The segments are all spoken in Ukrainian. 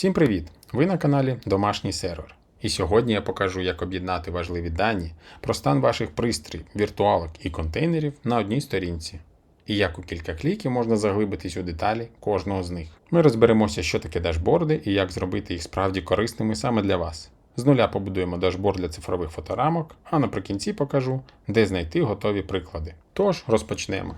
Всім привіт! Ви на каналі Домашній сервер. І сьогодні я покажу, як об'єднати важливі дані про стан ваших пристроїв, віртуалок і контейнерів на одній сторінці. І як у кілька кліків можна заглибитись у деталі кожного з них. Ми розберемося, що таке дашборди і як зробити їх справді корисними саме для вас. З нуля побудуємо дашборд для цифрових фоторамок, а наприкінці покажу, де знайти готові приклади. Тож розпочнемо.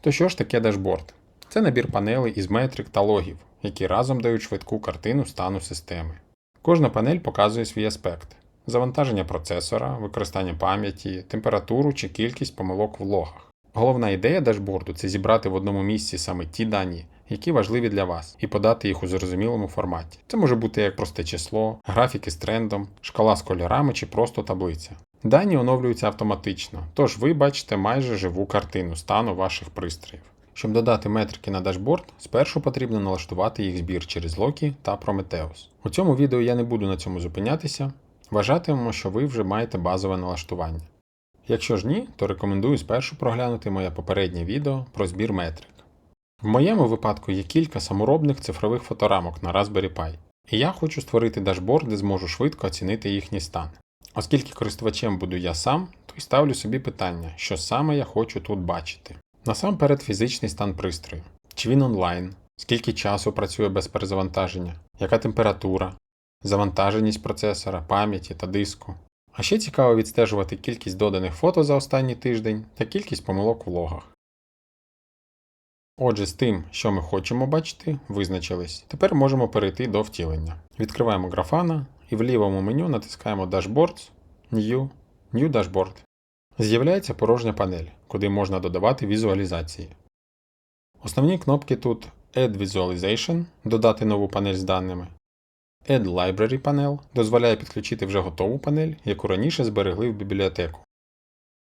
То що ж таке дашборд? Це набір панелей із метрик та логів, які разом дають швидку картину стану системи. Кожна панель показує свій аспект: завантаження процесора, використання пам'яті, температуру чи кількість помилок в логах. Головна ідея дашборду це зібрати в одному місці саме ті дані, які важливі для вас, і подати їх у зрозумілому форматі. Це може бути як просте число, графіки з трендом, шкала з кольорами чи просто таблиця. Дані оновлюються автоматично, тож ви бачите майже живу картину стану ваших пристроїв. Щоб додати метрики на дашборд, спершу потрібно налаштувати їх збір через Loki та Prometheus. У цьому відео я не буду на цьому зупинятися, вважатимемо, що ви вже маєте базове налаштування. Якщо ж ні, то рекомендую спершу проглянути моє попереднє відео про збір метрик. В моєму випадку є кілька саморобних цифрових фоторамок на Raspberry Pi, і я хочу створити дашборд, де зможу швидко оцінити їхній стан. Оскільки користувачем буду я сам, то й ставлю собі питання, що саме я хочу тут бачити. Насамперед фізичний стан пристрою. Чи він онлайн, скільки часу працює без перезавантаження, яка температура, завантаженість процесора, пам'яті та диску. А ще цікаво відстежувати кількість доданих фото за останній тиждень та кількість помилок в логах. Отже, з тим, що ми хочемо бачити, визначились. Тепер можемо перейти до втілення. Відкриваємо графана і в лівому меню натискаємо Dashboards, New, New Dashboard. З'являється порожня панель, куди можна додавати візуалізації. Основні кнопки тут Add Visualization додати нову панель з даними. Add Library Panel дозволяє підключити вже готову панель, яку раніше зберегли в бібліотеку.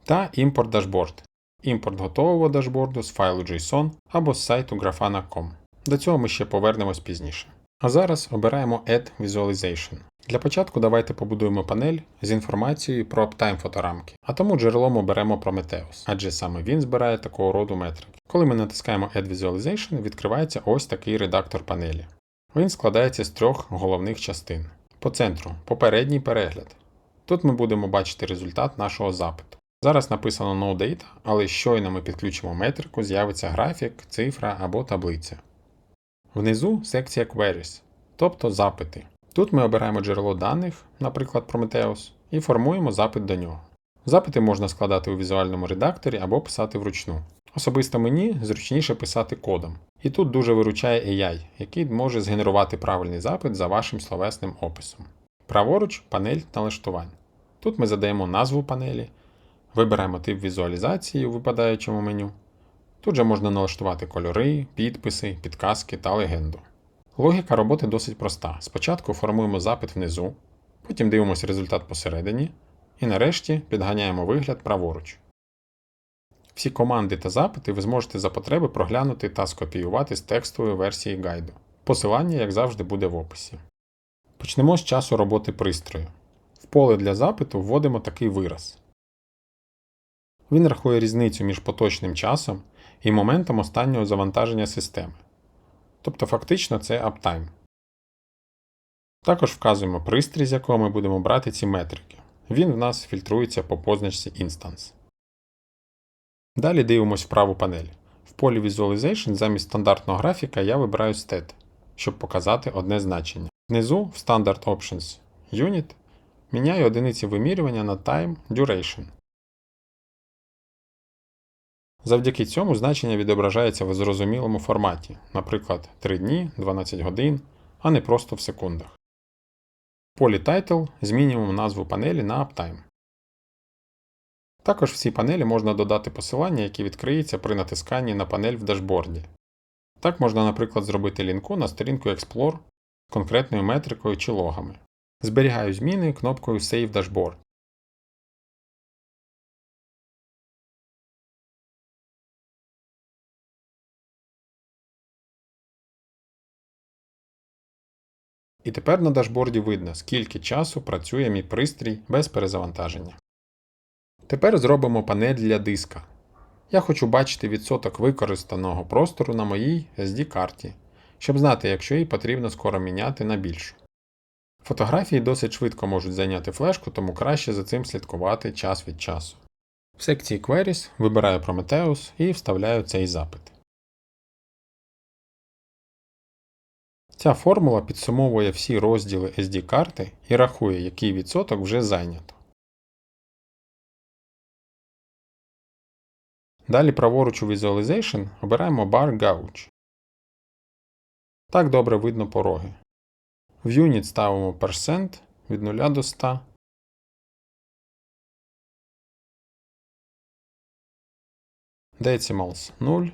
Та Import Dashboard імпорт готового дашборду з файлу JSON або з сайту grafana.com. До цього ми ще повернемось пізніше. А зараз обираємо Add Visualization. Для початку давайте побудуємо панель з інформацією про аптайм фоторамки, а тому джерелом оберемо Prometheus, адже саме він збирає такого роду метрики. Коли ми натискаємо Add Visualization, відкривається ось такий редактор панелі. Він складається з трьох головних частин. По центру попередній перегляд. Тут ми будемо бачити результат нашого запиту. Зараз написано No Data, але щойно ми підключимо метрику, з'явиться графік, цифра або таблиця. Внизу секція Queries, тобто запити. Тут ми обираємо джерело даних, наприклад Prometheus, і формуємо запит до нього. Запити можна складати у візуальному редакторі або писати вручну. Особисто мені зручніше писати кодом. І тут дуже виручає AI, який може згенерувати правильний запит за вашим словесним описом. Праворуч панель налаштувань. Тут ми задаємо назву панелі, вибираємо тип візуалізації у випадаючому меню. Тут же можна налаштувати кольори, підписи, підказки та легенду. Логіка роботи досить проста. Спочатку формуємо запит внизу, потім дивимося результат посередині, і нарешті підганяємо вигляд праворуч. Всі команди та запити ви зможете за потреби проглянути та скопіювати з текстової версії гайду. Посилання, як завжди, буде в описі. Почнемо з часу роботи пристрою. В поле для запиту вводимо такий вираз. Він рахує різницю між поточним часом і моментом останнього завантаження системи. Тобто фактично це аптайм. Також вказуємо пристрій, з якого ми будемо брати ці метрики. Він в нас фільтрується по позначці Instance. Далі дивимось в праву панель. В полі Visualization замість стандартного графіка я вибираю Stat, щоб показати одне значення. Внизу в Standard Options Unit міняю одиниці вимірювання на Time Duration. Завдяки цьому значення відображається в зрозумілому форматі, наприклад, 3 дні, 12 годин, а не просто в секундах. В полі Title змінюємо назву панелі на Uptime. Також в цій панелі можна додати посилання, які відкриються при натисканні на панель в дашборді. Так можна, наприклад, зробити лінку на сторінку Explore з конкретною метрикою чи логами. Зберігаю зміни кнопкою Save Dashboard. І тепер на дашборді видно, скільки часу працює мій пристрій без перезавантаження. Тепер зробимо панель для диска. Я хочу бачити відсоток використаного простору на моїй SD-карті, щоб знати, якщо її потрібно скоро міняти на більшу. Фотографії досить швидко можуть зайняти флешку, тому краще за цим слідкувати час від часу. В секції Queries вибираю Prometheus і вставляю цей запит. Ця формула підсумовує всі розділи SD-карти і рахує, який відсоток вже зайнято. Далі праворуч у Visualization обираємо Bar Gauge. Так добре видно пороги. В Unit ставимо percent від 0 до 100. Decimals 0.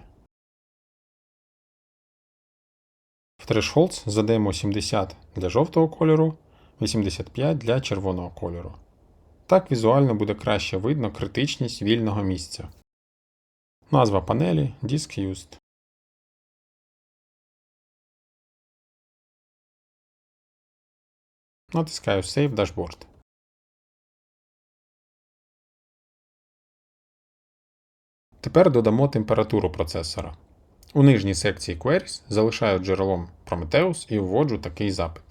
В Thresholds задаємо 70 для жовтого кольору, 85 для червоного кольору. Так візуально буде краще видно критичність вільного місця. Назва панелі Disk Used. Натискаю Save Dashboard. Тепер додамо температуру процесора. У нижній секції Queries залишаю джерелом Prometheus і вводжу такий запит.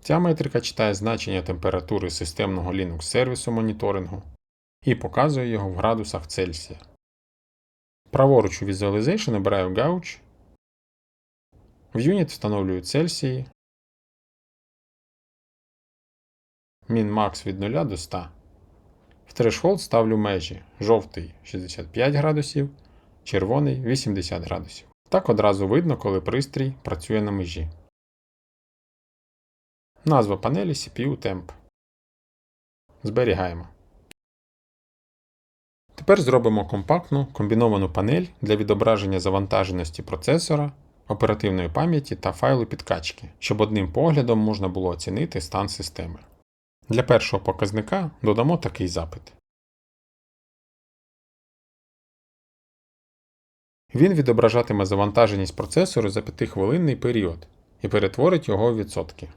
Ця метрика читає значення температури системного Linux сервісу моніторингу і показує його в градусах Цельсія. Праворуч у Visualization обираю Gauge. В Unit встановлюю Цельсії. Min-max від 0 до 100. В Threshold ставлю межі жовтий 65 градусів, червоний 80 градусів. Так одразу видно, коли пристрій працює на межі. Назва панелі CPU Temp. Зберігаємо. Тепер зробимо компактну комбіновану панель для відображення завантаженості процесора, оперативної пам'яті та файлу підкачки, щоб одним поглядом можна було оцінити стан системи. Для першого показника додамо такий запит. Він відображатиме завантаженість процесору за 5-хвилинний період і перетворить його в відсотки.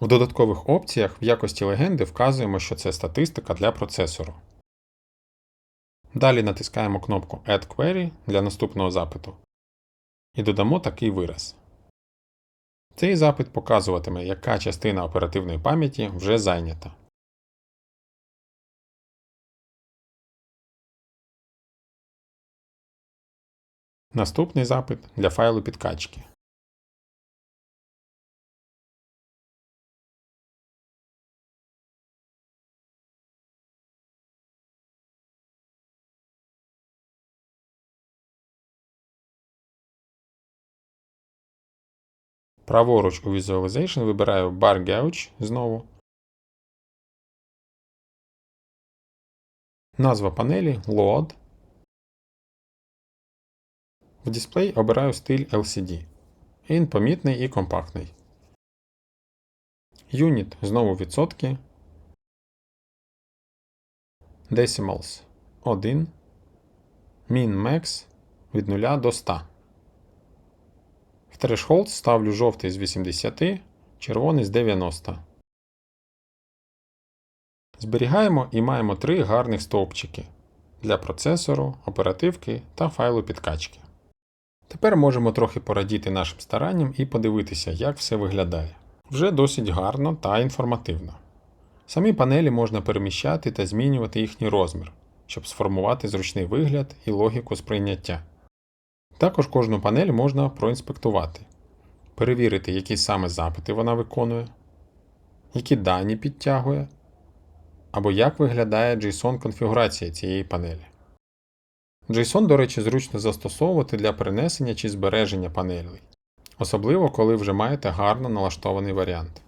В додаткових опціях в якості легенди вказуємо, що це статистика для процесору. Далі натискаємо кнопку Add Query для наступного запиту і додамо такий вираз. Цей запит показуватиме, яка частина оперативної пам'яті вже зайнята. Наступний запит для файлу підкачки. Праворуч у Visualization вибираю Bar Gauge знову. Назва панелі Load. В дисплей обираю стиль LCD. Він помітний і компактний. Unit знову відсотки. Decimals 1. Min Max від 0 до 100. Threshold ставлю жовтий з 80, червоний з 90. Зберігаємо і маємо три гарних стовпчики для процесору, оперативки та файлу підкачки. Тепер можемо трохи порадіти нашим старанням і подивитися, як все виглядає. Вже досить гарно та інформативно. Самі панелі можна переміщати та змінювати їхній розмір, щоб сформувати зручний вигляд і логіку сприйняття. Також кожну панель можна проінспектувати, перевірити, які саме запити вона виконує, які дані підтягує, або як виглядає JSON-конфігурація цієї панелі. JSON, до речі, зручно застосовувати для перенесення чи збереження панелей, особливо коли вже маєте гарно налаштований варіант.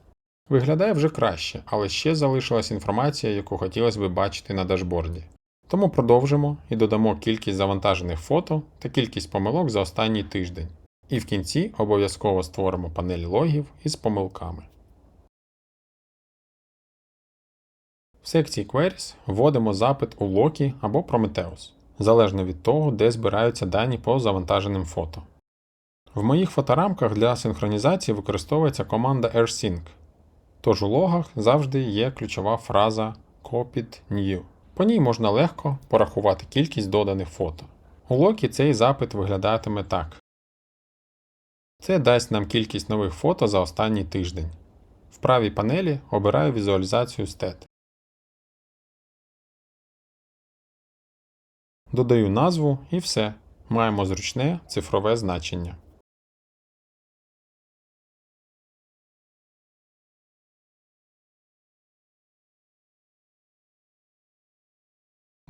Виглядає вже краще, але ще залишилась інформація, яку хотілося б бачити на дашборді. Тому продовжимо і додамо кількість завантажених фото та кількість помилок за останній тиждень. І в кінці обов'язково створимо панель логів із помилками. В секції Queries вводимо запит у Loki або Prometheus, залежно від того, де збираються дані по завантаженим фото. В моїх фоторамках для синхронізації використовується команда AirSync, тож у логах завжди є ключова фраза Copied New. По ній можна легко порахувати кількість доданих фото. У Локі цей запит виглядатиме так. Це дасть нам кількість нових фото за останній тиждень. В правій панелі обираю візуалізацію стет. Додаю назву і все. Маємо зручне цифрове значення.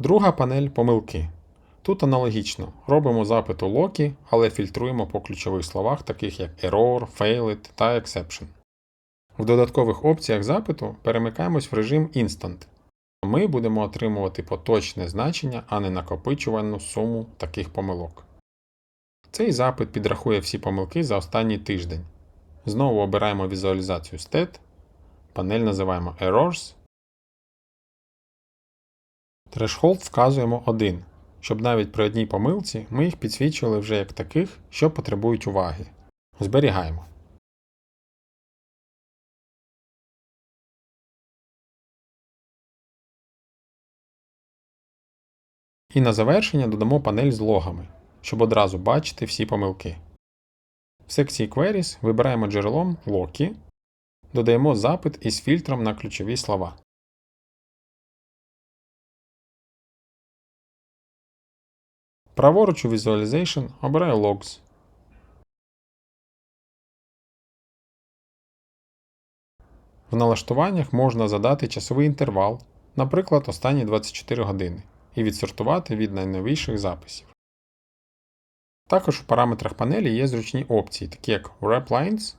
Друга панель помилки. Тут аналогічно. Робимо запит у Loki, але фільтруємо по ключових словах, таких як error, failed та exception. В додаткових опціях запиту перемикаємось в режим Instant. Ми будемо отримувати поточне значення, а не накопичувальну суму таких помилок. Цей запит підрахує всі помилки за останній тиждень. Знову обираємо візуалізацію stat, панель називаємо Errors. Threshold вказуємо 1, щоб навіть при одній помилці ми їх підсвічували вже як таких, що потребують уваги. Зберігаємо. І на завершення додамо панель з логами, щоб одразу бачити всі помилки. В секції Queries вибираємо джерелом Loki, додаємо запит із фільтром на ключові слова. Праворуч у Visualization обираю Logs. В налаштуваннях можна задати часовий інтервал, наприклад, останні 24 години, і відсортувати від найновіших записів. Також у параметрах панелі є зручні опції, такі як Wrap Lines,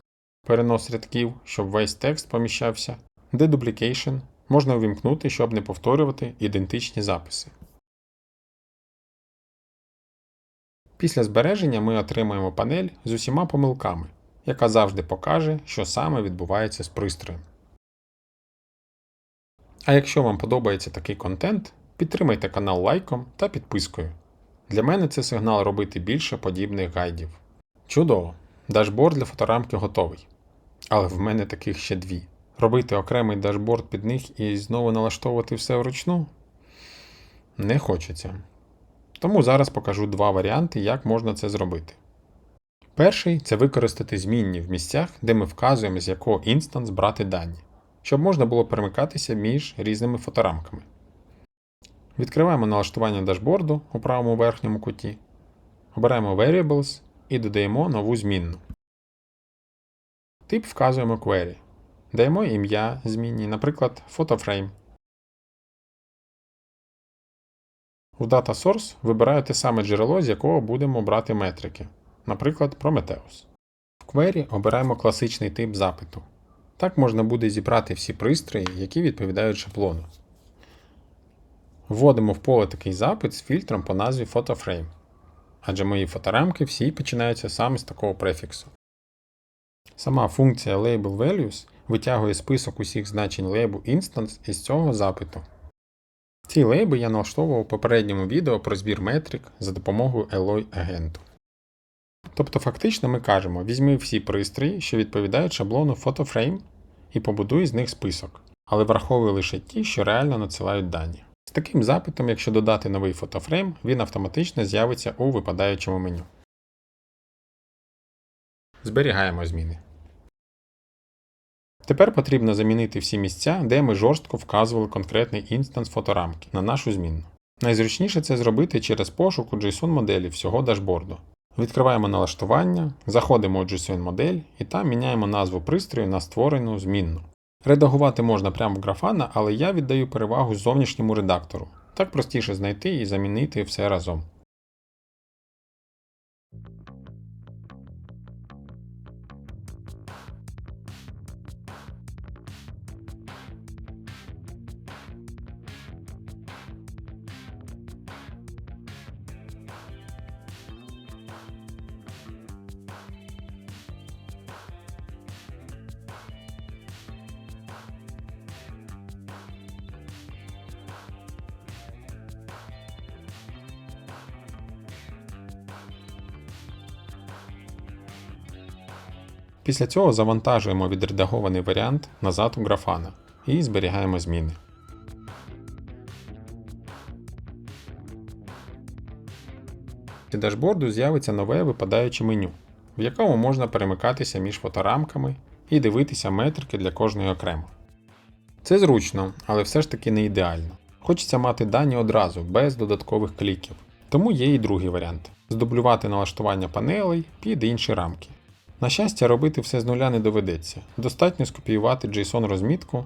перенос рядків, щоб весь текст поміщався, Deduplication можна увімкнути, щоб не повторювати ідентичні записи. Після збереження ми отримаємо панель з усіма помилками, яка завжди покаже, що саме відбувається з пристроєм. А якщо вам подобається такий контент, підтримайте канал лайком та підпискою. Для мене це сигнал робити більше подібних гайдів. Чудово! Дашборд для фоторамки готовий. Але в мене таких ще дві. Робити окремий дашборд під них і знову налаштовувати все вручну не хочеться. Тому зараз покажу два варіанти, як можна це зробити. Перший це використати змінні в місцях, де ми вказуємо, з якого інстанс брати дані, щоб можна було перемикатися між різними фоторамками. Відкриваємо налаштування дашборду у правому верхньому куті, обираємо Variables і додаємо нову змінну. Тип вказуємо Query. Даємо ім'я змінній, наприклад, PhotoFrame. У Data Source вибираю те саме джерело, з якого будемо брати метрики, наприклад, Prometheus. В Query обираємо класичний тип запиту. Так можна буде зібрати всі пристрої, які відповідають шаблону. Вводимо в поле такий запит з фільтром по назві PhotoFrame, адже мої фоторамки всі починаються саме з такого префіксу. Сама функція Label Values витягує список усіх значень лейбу Instance із цього запиту. Ці лейби я налаштовував у попередньому відео про збір метрик за допомогою Alloy агенту. Тобто фактично ми кажемо, візьми всі пристрої, що відповідають шаблону PhotoFrame, і побудуй з них список, але враховуй лише ті, що реально надсилають дані. З таким запитом, якщо додати новий фотофрейм, він автоматично з'явиться у випадаючому меню. Зберігаємо зміни. Тепер потрібно замінити всі місця, де ми жорстко вказували конкретний інстанс фоторамки на нашу змінну. Найзручніше це зробити через пошук у JSON моделі всього дашборду. Відкриваємо налаштування, заходимо у JSON модель і там міняємо назву пристрою на створену змінну. Редагувати можна прямо в графана, але я віддаю перевагу зовнішньому редактору. Так простіше знайти і замінити все разом. Після цього завантажуємо відредагований варіант назад у графана і зберігаємо зміни. Під дашборду з'явиться нове випадаюче меню, в якому можна перемикатися між фоторамками і дивитися метрики для кожної окремо. Це зручно, але все ж таки не ідеально. Хочеться мати дані одразу, без додаткових кліків. Тому є і другий варіант здублювати налаштування панелей під інші рамки. На щастя, робити все з нуля не доведеться. Достатньо скопіювати JSON розмітку,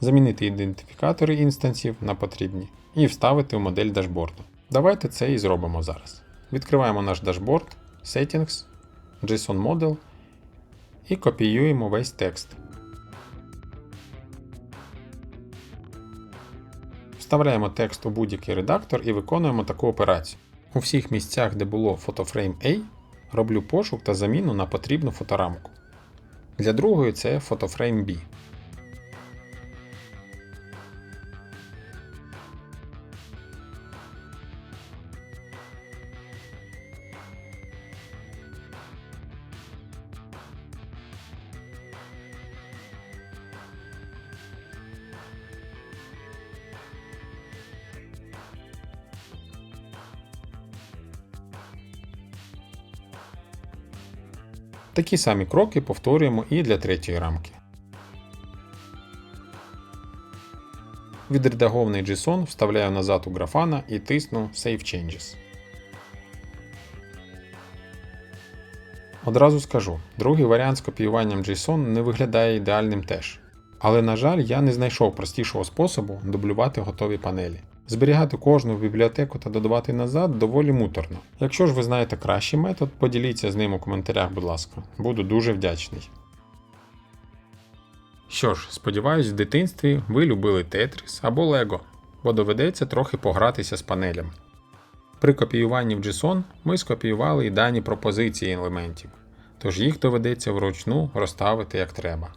замінити ідентифікатори інстансів на потрібні і вставити в модель дашборду. Давайте це і зробимо зараз. Відкриваємо наш дашборд, Settings, JSON Model і копіюємо весь текст. Вставляємо текст у будь-який редактор і виконуємо таку операцію. У всіх місцях, де було фотофрейм A, роблю пошук та заміну на потрібну фоторамку. Для другої це фотофрейм B. Такі самі кроки повторюємо і для третьої рамки. Відредагований JSON вставляю назад у графана і тисну Save Changes. Одразу скажу, другий варіант з копіюванням JSON не виглядає ідеальним теж. Але, на жаль, я не знайшов простішого способу дублювати готові панелі. Зберігати кожну бібліотеку та додавати назад доволі муторно. Якщо ж ви знаєте кращий метод, поділіться з ним у коментарях, будь ласка, буду дуже вдячний. Що ж, сподіваюсь, в дитинстві ви любили Tetris або Lego, бо доведеться трохи погратися з панелями. При копіюванні в JSON ми скопіювали і дані пропозиції елементів, тож їх доведеться вручну розставити як треба.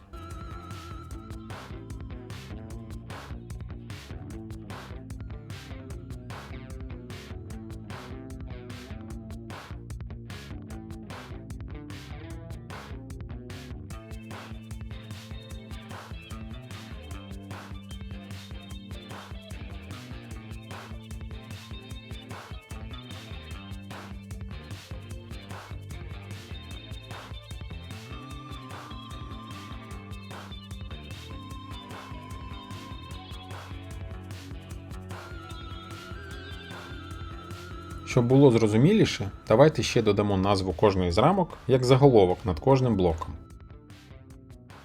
Щоб було зрозуміліше, давайте ще додамо назву кожної з рамок як заголовок над кожним блоком.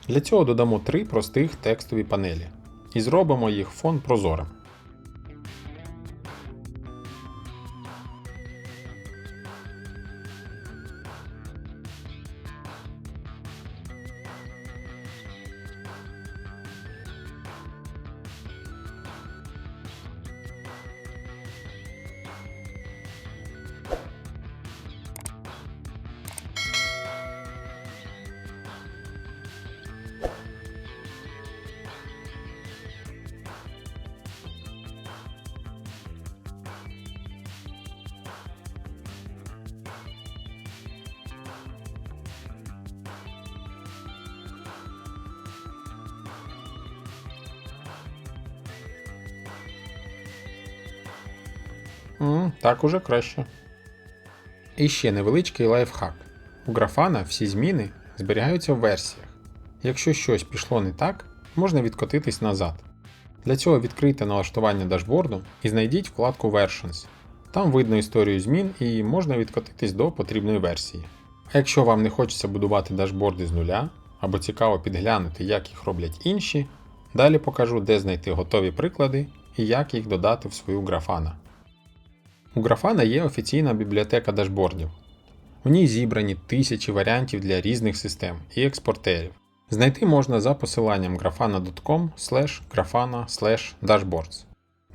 Для цього додамо три простих текстові панелі і зробимо їх фон прозорим. М, так уже краще. І ще невеличкий лайфхак. У графана всі зміни зберігаються в версіях. Якщо щось пішло не так, можна відкотитись назад. Для цього відкрийте налаштування дашборду і знайдіть вкладку Versions. Там видно історію змін і можна відкотитись до потрібної версії. А якщо вам не хочеться будувати дашборди з нуля, або цікаво підглянути, як їх роблять інші, далі покажу, де знайти готові приклади і як їх додати в свою графана. У Grafana є офіційна бібліотека дашбордів. В ній зібрані тисячі варіантів для різних систем і експортерів. Знайти можна за посиланням grafana.com grafana dashboards.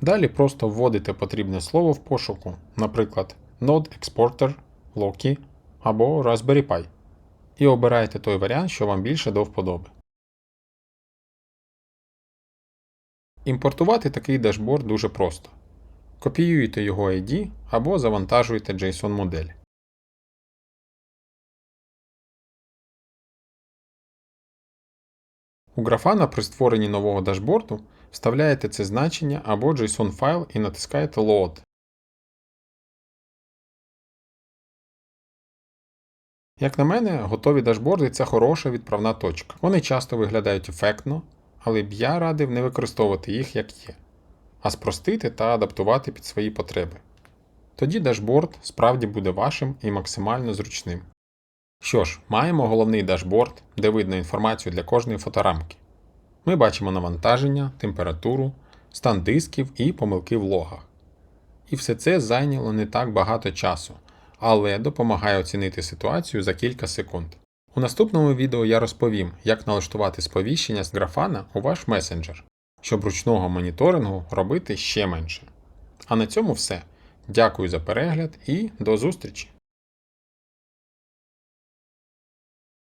Далі просто вводите потрібне слово в пошуку, наприклад, Node Exporter, Loki або Raspberry Pi, і обираєте той варіант, що вам більше до вподоби. Імпортувати такий дашборд дуже просто. Копіюєте його ID або завантажуєте JSON модель. У Grafana при створенні нового дашборду вставляєте це значення або JSON файл і натискаєте Load. Як на мене, готові дашборди це хороша відправна точка. Вони часто виглядають ефектно, але б я радив не використовувати їх як є, а спростити та адаптувати під свої потреби. Тоді дашборд справді буде вашим і максимально зручним. Що ж, маємо головний дашборд, де видно інформацію для кожної фоторамки. Ми бачимо навантаження, температуру, стан дисків і помилки в логах. І все це зайняло не так багато часу, але допомагає оцінити ситуацію за кілька секунд. У наступному відео я розповім, як налаштувати сповіщення з графана у ваш месенджер, щоб ручного моніторингу робити ще менше. А на цьому все. Дякую за перегляд і до зустрічі!